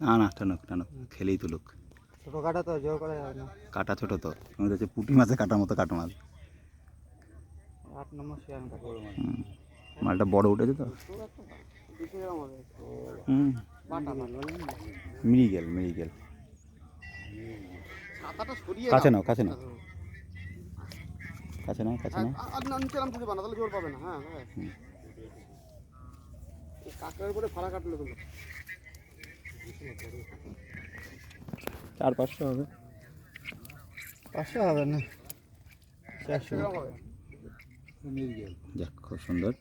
না না টানুক টানুক খেলেই তুলুক। ছোটো কাটা তো জোর করা যাবে না। কাটা ছোট তো আমাদের হচ্ছে পুঁটি মাছে কাটার মতো কাটা মাছ। আট নম্বর শেয়ার। মালটা বড় উঠেছে তো? মিরিগেল মিরিগেল কাছে নাও কাছে নাও। কাছে নাও কাছে হ্যাঁ, নাও। আর না নিচে নাম পারে না তাহলে জোর পাবে না? হ্যাঁ হ্যাঁ। কাকড়ার উপরে করে ফাড়া কাটলো তো চার পাঁচশো হবে। পাঁচশো হবে না? চারশো হবে। যাক খুব সুন্দর।